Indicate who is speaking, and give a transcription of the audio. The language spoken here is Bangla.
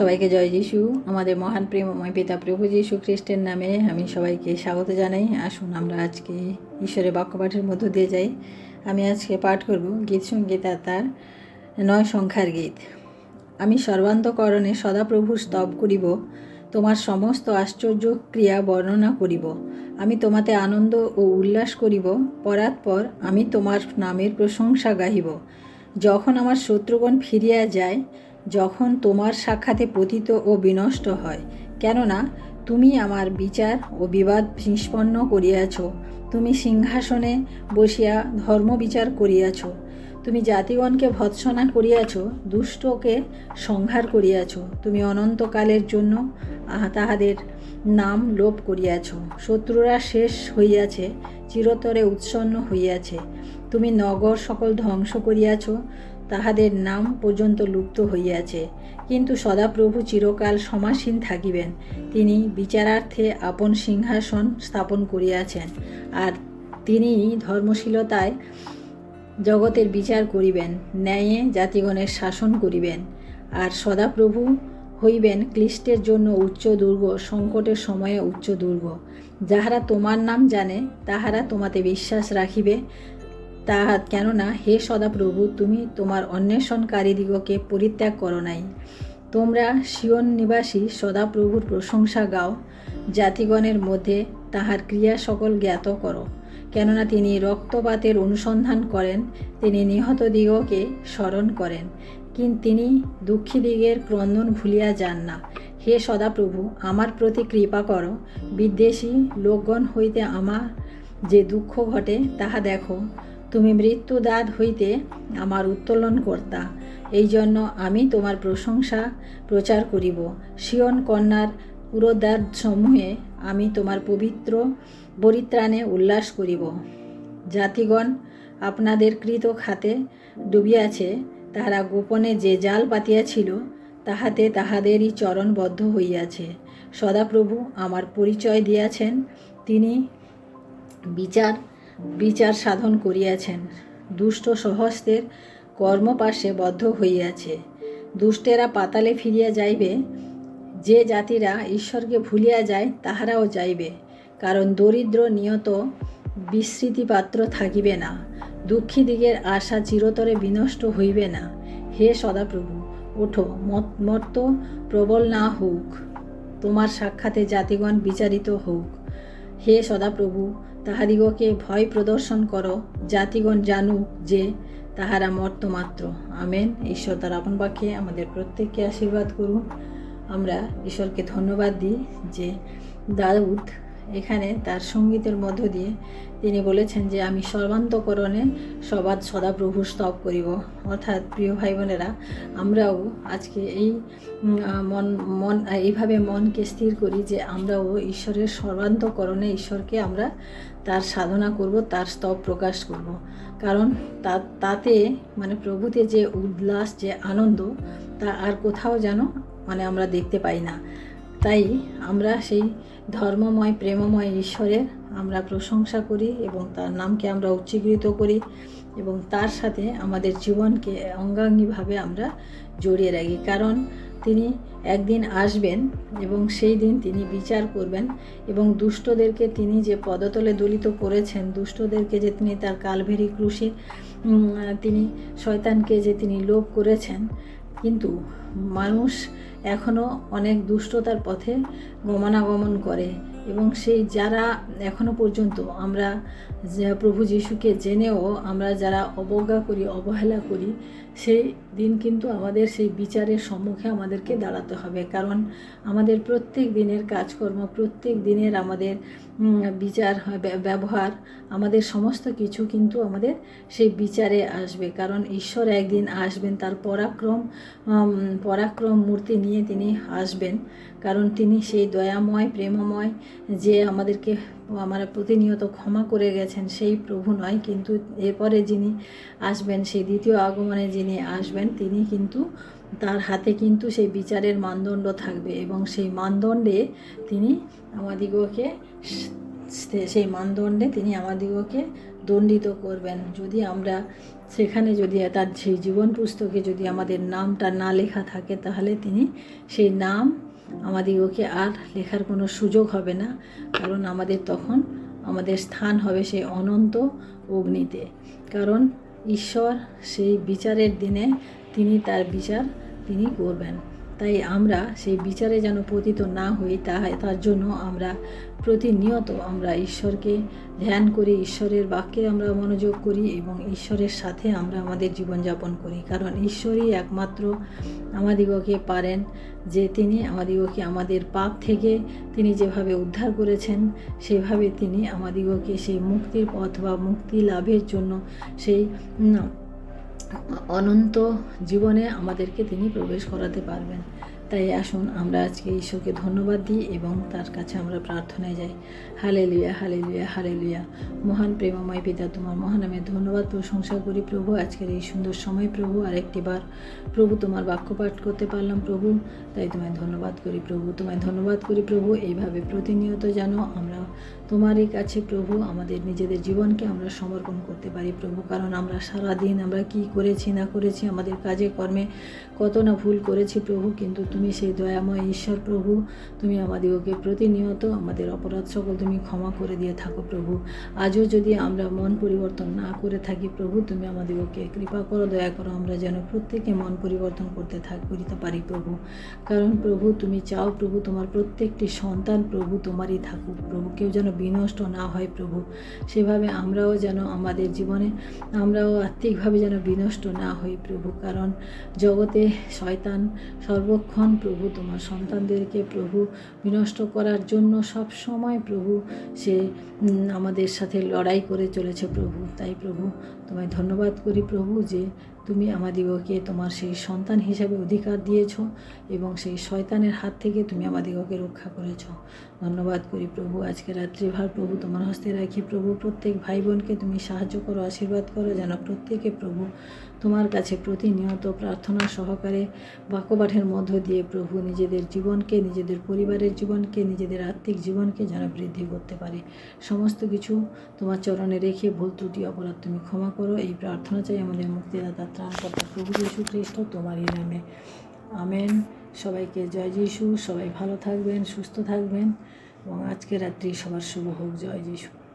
Speaker 1: সবাইকে জয় যিশু। আমাদের মহান প্রেমময় পিতা প্রভু যিশু খ্রিস্টের নামে আমি সবাইকে স্বাগত জানাই। আসুন আমরা আজকে ঈশ্বরের বাক্যপাঠের মধ্য দিয়ে যাই। আমি আজকে পাঠ করব গীত সঙ্গীতা তার নয় সংখ্যার গীত। আমি সর্বান্তকরণে সদাপ্রভুর স্তব করিব, তোমার সমস্ত আশ্চর্য ক্রিয়া বর্ণনা করিব। আমি তোমাতে আনন্দ ও উল্লাস করিব, পরাৎপর আমি তোমার নামের প্রশংসা গাহিব। যখন আমার শত্রুগণ ফিরিয়া যায় যখন তোমার সাক্ষাতে পতিত ও বিনষ্ট হয়। কেননা, তুমি আমার বিচার ও বিবাদ নিষ্পন্ন করিয়াছ। তুমি সিংহাসনে বসিয়া ধর্ম বিচার করিয়াছ। তুমি জাতিগণকে ভৎসনা করিয়াছ, দুষ্টকে সংহার করিয়াছ। তুমি অনন্তকালের জন্য তাহাদের নাম লোপ করিয়াছ। শত্রুরা শেষ হইয়াছে, চিরতরে উৎসন্ন হইয়াছে। তুমি নগর সকল ধ্বংস করিয়াছ। তাহাদের নাম পর্যন্ত লুপ্ত হইয়াছে। কিন্তু সদাপ্রভু চিরকাল সমাসীন থাকিবেন। তিনি বিচারার্থে আপন সিংহাসন স্থাপন করিয়াছেন আর তিনি ধর্মশীলতায় জগতের বিচার করিবেন, ন্যায়ে জাতিগণের শাসন করিবেন। আর সদাপ্রভু হইবেন ক্লিষ্টের জন্য উচ্চ দুর্গ, সংকটের সময়ে উচ্চ দুর্গ। যাহারা তোমার নাম জানে, তাহারা তোমাতে বিশ্বাস রাখিবে। তাহা কেননা হে সদাপ্রভু, তুমি তোমার অন্বেষণকারীদিগকে পরিত্যাগ করো নাই। তোমরা শিয়ন নিবাসী সদাপ্রভুর প্রশংসা গাও, জাতিগণের মধ্যে তাহার ক্রিয়া সকল জ্ঞাত করো। কেননা তিনি রক্তপাতের অনুসন্ধান করেন, তিনি নিহত দিগকে স্মরণ করেন কিন্তু তিনি দুঃখী দিগের ক্রন্দন ভুলিয়া যান না। হে সদাপ্রভু, আমার প্রতি কৃপা করো, বিদ্বেষী লোকগণ হইতে আমার যে দুঃখ ঘটে, তাহা দেখো। তুমি মৃত্যুদাত হইতে আমার উত্তোলন কর্তা এই জন্য আমি তোমার প্রশংসা প্রচার করিব। শিয়ন কন্যার পুরোদ্বার সমূহে আমি তোমার পবিত্র পরিত্রাণে উল্লাস করিব। জাতিগণ আপনাদের কৃত খাতে ডুবিয়াছে, তাহারা গোপনে যে জাল পাতিয়াছিল তাহাতে তাহাদেরই চরণবদ্ধ হইয়াছে। সদাপ্রভু আমার পরিচয় দিয়াছেন, তিনি বিচার বিচার সাধন করিয়াছেন। দুষ্ট সহস্তের কর্মপাশে বদ্ধ হইয়াছে। দুষ্টেরা পাতালে ফিরিয়া যাইবে। যে জাতিরা ঈশ্বরকে ভুলিয়া যায়, তাহারাও যাইবে। কারণ দরিদ্র নিয়ত বিস্মৃতিপাত্র থাকিবে না। দুঃখী দিগের আশা চিরতরে বিনষ্ট হইবে না। হে সদাপ্রভু, ওঠো মর্ত প্রবল না হোক তোমার সাক্ষাতে জাতিগণ বিচারিত হোক হে সদাপ্রভু তাহাদিগকে ভয় প্রদর্শন করো, জাতিগণ জানুক যে তাহারা মর্তমাত্র। আমেন। ঈশ্বর তার আপন পাখে আমাদের প্রত্যেককে আশীর্বাদ করুন। আমরা ঈশ্বরকে ধন্যবাদ দিই যে দাউদ এখানে তার সঙ্গীতের মধ্য দিয়ে তিনি বলেছেন যে, আমি সর্বান্তকরণে সবাদ সদাপ্রভু স্তব করিব। অর্থাৎ, প্রিয় ভাই বোনেরা আমরাও আজকে এই মন মন এইভাবে মনকে স্থির করি যে, আমরাও ঈশ্বরের সর্বান্তকরণে ঈশ্বরকে আমরা তার সাধনা করব, তার স্তব প্রকাশ করব। কারণ তা, তাতে মানে প্রভুতে যে উল্লাস, যে আনন্দ, তা আর কোথাও যেন মানে আমরা দেখতে পাই না। তাই আমরা সেই ধর্মময়, প্রেমময় ঈশ্বরের আমরা প্রশংসা করি এবং তার নামকে আমরা উচ্চীকৃত করি এবং তার সাথে আমাদের জীবনকে অঙ্গাঙ্গিভাবে আমরা জড়িয়ে রাখি। কারণ তিনি একদিন আসবেন এবং সেই দিন তিনি বিচার করবেন এবং দুষ্টদেরকে তিনি যে পদতলে দলিত করেছেন, দুষ্টদেরকে যে তিনি তার কালভেরি ক্রুশে তিনি শয়তানকে যে তিনি লোভ করেছেন কিন্তু মানুষ এখনও অনেক দুষ্টতার পথে গমনাগমন করে এবং সেই যারা এখনও পর্যন্ত আমরা প্রভু যিশুকে জেনেও আমরা যারা অবজ্ঞা করি, অবহেলা করি, সেই দিন কিন্তু আমাদের সেই বিচারের সম্মুখে আমাদেরকে দাঁড়াতে হবে। কারণ আমাদের প্রত্যেক দিনের কাজকর্ম, প্রত্যেক দিনের আমাদের বিচার ব্যবহার, আমাদের সমস্ত কিছু কিন্তু আমাদের সেই বিচারে আসবে। কারণ ঈশ্বর একদিন আসবেন, তার পরাক্রম পরাক্রম মূর্তি নিয়ে তিনি আসবেন। কারণ তিনি সেই দয়াময়, প্রেমময় যে আমাদেরকে আমার প্রতিনিয়ত ক্ষমা করে গেছেন, সেই প্রভু নয়, কিন্তু এরপরে যিনি আসবেন, সেই দ্বিতীয় আগমনে যিনি আসবেন, তিনি কিন্তু তার হাতে কিন্তু সেই বিচারের মানদণ্ড থাকবে এবং সেই মানদণ্ডে তিনি আমাদিগকে সেই মানদণ্ডে তিনি আমাদিগকে দণ্ডিত করবেন। যদি আমরা সেখানে যদি তার সেই জীবন পুস্তকে যদি আমাদের নামটা না লেখা থাকে, তাহলে তিনি সেই নাম আমাদিগকে আর লেখার কোনো সুযোগ হবে না, কারণ আমাদের তখন আমাদের স্থান হবে সেই অনন্ত অগ্নিতে। কারণ ঈশ্বর সেই বিচারের দিনে তিনি তার বিচার তিনি করবেন। তাই আমরা সেই বিচারে যেন পতিত না হই, তা, তার জন্য আমরা প্রতিনিয়ত আমরা ঈশ্বরকে ধ্যান করি, ঈশ্বরের বাক্যে আমরা মনোযোগ করি এবং ঈশ্বরের সাথে আমরা আমাদের জীবনযাপন করি। কারণ ঈশ্বরই একমাত্র আমাদিগকে পারেন যে তিনি আমাদিগকে আমাদের পাপ থেকে তিনি যেভাবে উদ্ধার করেছেন, সেভাবে তিনি আমাদিগকে সেই মুক্তির পথ বা মুক্তি লাভের জন্য সেই অনন্ত জীবনে আমাদেরকে তিনি প্রবেশ করাতে পারবেন। তাই আসুন আমরা আজকে ঈশ্বরকে ধন্যবাদ দিই এবং তার কাছে আমরা প্রার্থনায় যাই। হালে লুয়া হালে লুয়া হালে লুয়া মহান প্রেমময় পিতা, তোমার মহানামে ধন্যবাদ প্রশংসা করি প্রভু। আজকের এই সুন্দর সময় প্রভু, আরেকটি বার। প্রভু, তোমার বাক্য পাঠ করতে পারলাম প্রভু, তাই তোমায় ধন্যবাদ করি প্রভু, তোমায় ধন্যবাদ করি প্রভু। এইভাবে প্রতিনিয়ত যেন আমরা তোমারই কাছে প্রভু, আমাদের নিজেদের জীবনকে আমরা সমর্পণ করতে পারি প্রভু। কারণ আমরা সারা দিন আমরা কি করেছি, না করেছি, আমাদের কাজে, কর্মে কত না ভুল করেছি প্রভু, কিন্তু তুমি সেই দয়াময় ঈশ্বর প্রভু। তুমি আমাদিগকে প্রতিনিয়ত আমাদের অপরাধ সকল তুমি ক্ষমা করে দিয়ে থাকো প্রভু। আজও যদি আমরা মন পরিবর্তন না করে থাকি প্রভু, তুমি আমাদিগকে কৃপা করো, দয়া করো, আমরা যেন প্রত্যেকে মন পরিবর্তন করতে থাক, করিতে পারি প্রভু। কারণ প্রভু, তুমি চাও প্রভু, তোমার প্রত্যেকটি সন্তান প্রভু তোমারই থাকুক। প্রভু, কেউ যেন বিনষ্ট না হয় প্রভু। সেভাবে আমরাও যেন আমাদের জীবনে, আমরাও আত্মিকভাবে যেন বিনষ্ট না হই প্রভু। কারণ জগতে শয়তান সর্বক্ষণ প্রভু, তোমার সন্তানদেরকে প্রভু বিনষ্ট করার জন্য সব সময় প্রভু সে আমাদের সাথে লড়াই করে চলেছে প্রভু। তাই প্রভু, তোমায় ধন্যবাদ করি প্রভু যে তুমি আমাদিগকে তোমার সেই সন্তান হিসাবে অধিকার দিয়েছ এবং সেই শয়তানের হাত থেকে তুমি আমাদিগকে রক্ষা করেছ। ধন্যবাদ করি প্রভু। আজকে রাত্রিভার প্রভু তোমার হস্তে রাখি প্রভু। প্রত্যেক ভাই বোনকে তুমি সাহায্য করো, আশীর্বাদ করো, যেন প্রত্যেকে প্রভু তোমার কাছে প্রতিনিয়ত প্রার্থনা সহকারে বাক্যপাঠের মধ্য দিয়ে প্রভু নিজেদের জীবনকে, নিজেদের পরিবারের জীবনকে, নিজেদের আত্মিক জীবনকে যেন বৃদ্ধি করতে পারে। সমস্ত কিছু তোমার চরণে রেখে ভুল ত্রুটি, অপরাধ তুমি ক্ষমা করো। এই প্রার্থনা চাই আমাদের মুক্তিদাতা ত্রাণকর্তা প্রভু যীশু খ্রিস্ট, তোমারই নামে। আমেন। সবাইকে জয় যিশু। সবাই ভালো থাকবেন, সুস্থ থাকবেন। এবং আজকে রাত্রি সবার শুভ হোক। জয় যিশু।